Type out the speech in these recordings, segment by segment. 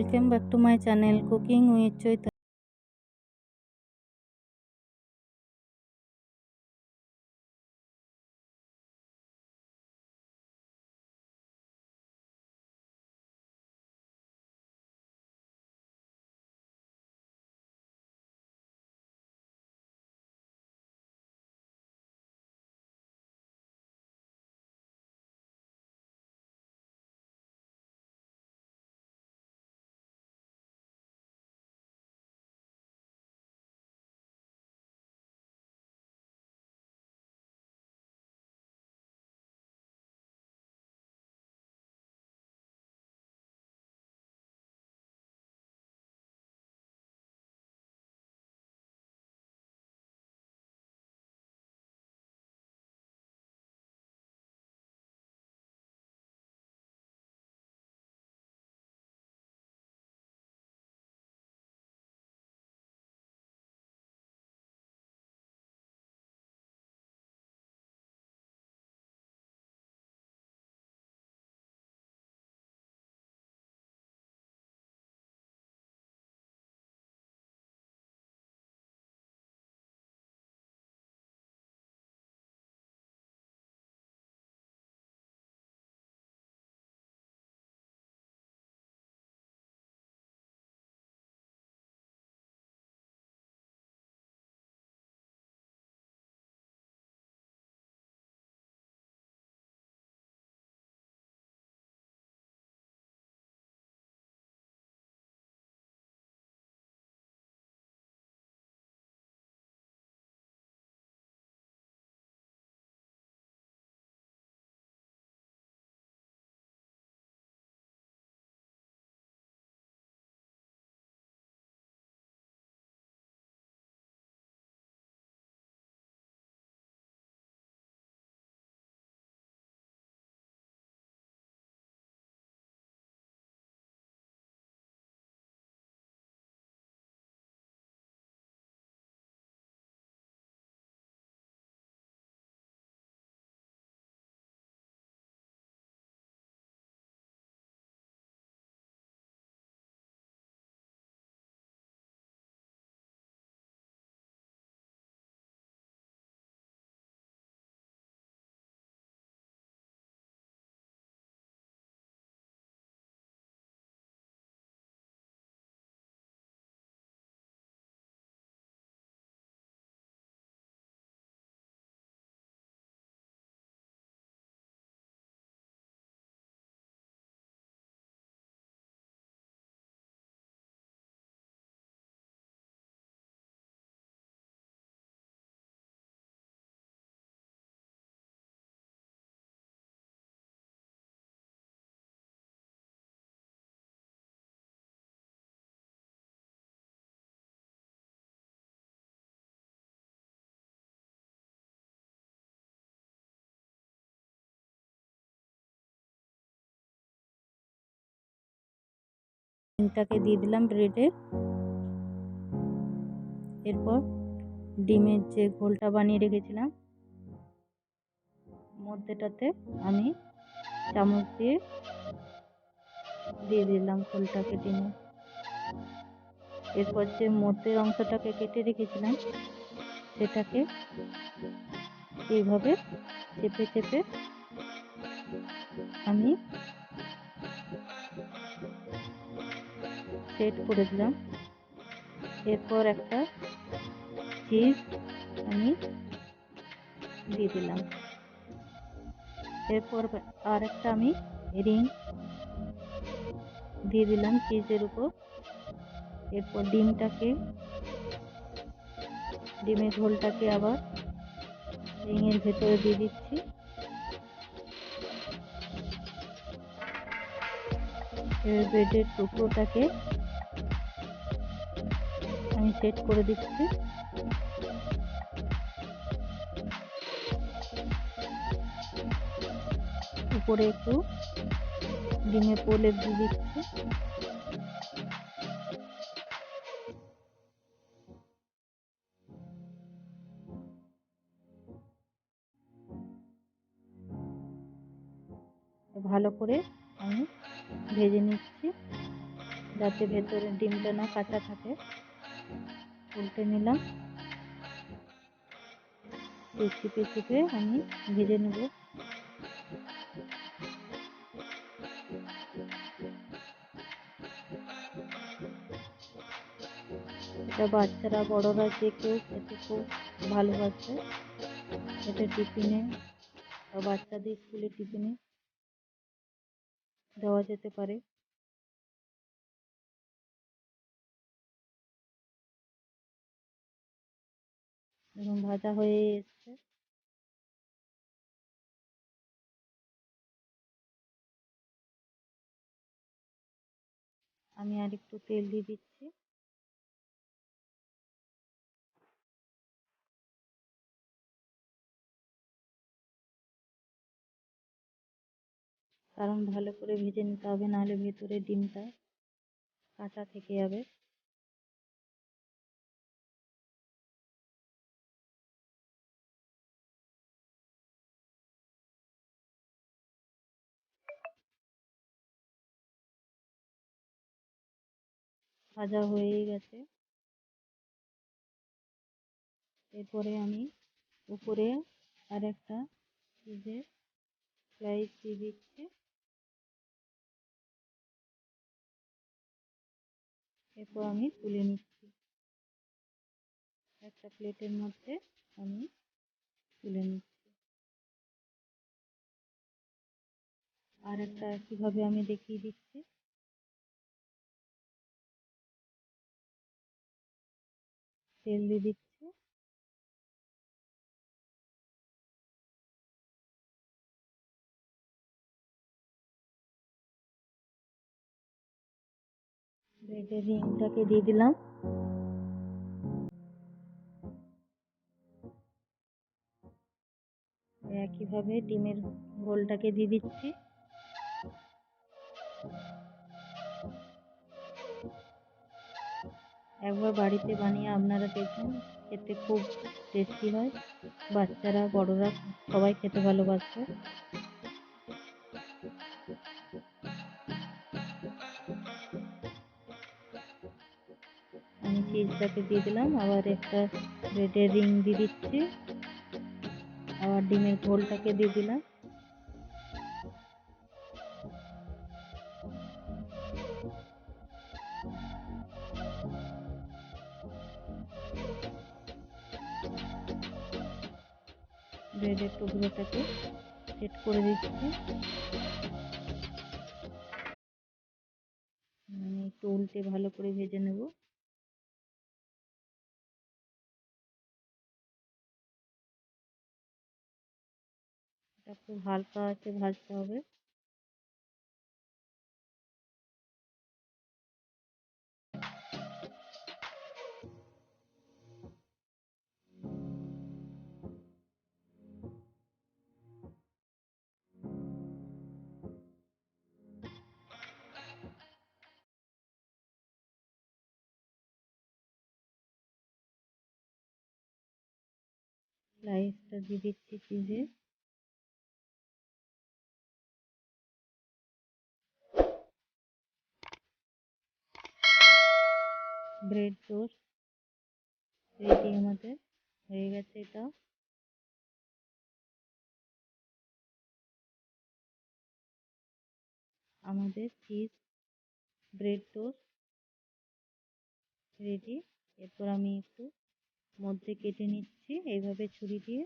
Welcome back to my channel Cooking with Choita. ডিমটাকে দিয়ে দিলাম ব্রেডে এরপর ডিমের যে ঘোলটা বানিয়ে রেখেছিলাম মধ্যেটাতে আমি চামচ দিয়ে দিয়ে দিলাম ঘোলটাকে ডিমে এরপর যে মধ্যের অংশটাকে কেটে রেখেছিলাম সেটাকে এইভাবে চেপে চেপে আমি সেট করে দিলাম এরপর একটা চিজ আমি দিয়ে দিলাম এরপর আর একটা আমি রিং দিয়ে দিলাম চিজের উপর এরপর ডিমটাকে ডিমের ঝোলটাকে আবার রিংয়ের ভেতরে দিয়ে দিচ্ছি ব্রেডের টুকরোটাকে আমি সেট করে দিচ্ছি উপরে একটু ডিমে পোলে দিয়ে দিচ্ছি ভালো করে আমি ভেজে নিচ্ছি যাতে ভেতরে ডিমটা না কাঁচা থাকে উল্টে নিলাম চিপে চিপে আমি ভেজে নেব বাচ্চারা বড়রা যে কেউ খেতে খুব ভালোবাসে এটা টিফিনে বাচ্চাদের স্কুলে টিফিনে দেওয়া যেতে পারে এবং ভাজা হয়ে এসছে আমি আর একটু তেল দিয়ে দিচ্ছি কারণ ভালো করে ভেজে নিতে হবে নাহলে ভেতরে ডিমটা কাঁচা থেকে যাবে ভাজা হয়ে গেছে এরপরে আমি উপরে আরেকটা চিজে স্লাইস দিয়ে দিচ্ছি এরপর আমি তুলে নিচ্ছি একটা প্লেটের মধ্যে আমি তুলে নিচ্ছি আর একটা কীভাবে আমি দেখিয়ে দিচ্ছি তেল দিয়ে দিচ্ছি ব্রেডের রিংটাকে দিয়ে দিলাম একইভাবে ডিমের গোলটাকে দিয়ে দিচ্ছি একবার বাড়িতে বানিয়ে আপনারা দেখুন খেতে খুব টেস্টি হয় বাচ্চারা বড়রা সবাই খেতে ভালোবাসে আমি চিজটাকে দিয়ে দিলাম আবার একটা ব্রেডের রিং দিয়ে দিচ্ছি আবার ডিমের ঘোলটাকে দিয়ে দিলাম এটাকে সেট করে দিচ্ছি মানে একটু উল্টে ভালো করে ভেজে নেব এটা হালকা আছে ভাজতে হবে লাইফটা বিদিকটি যে ব্রেড টোস্ট রেডি আমাদের হয়ে গেছে এটা আমাদের চিজ ব্রেড টোস্ট রেডি এরপর আমি একটু মধ্যে কেটে নিচ্ছি এইভাবে ছুরি দিয়ে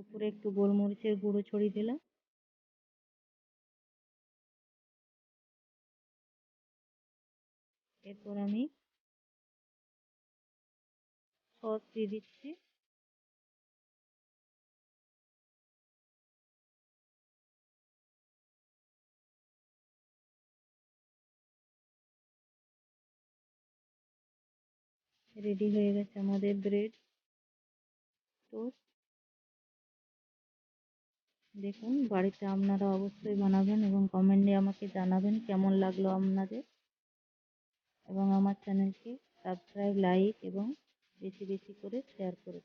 উপরে একটু গোলমরিচের গুঁড়ো ছড়িয়ে দিলাম এরপর আমি সস দিয়ে দিচ্ছি রেডি হয়ে গেছে আমাদের ব্রেড টোস্ট দেখুন বাড়িতে আপনারা অবশ্যই বানাবেন এবং কমেন্টে আমাকে জানাবেন কেমন লাগলো আপনাদের এবং আমার চ্যানেলকে সাবস্ক্রাইব লাইক এবং বেশি বেশি করে শেয়ার করে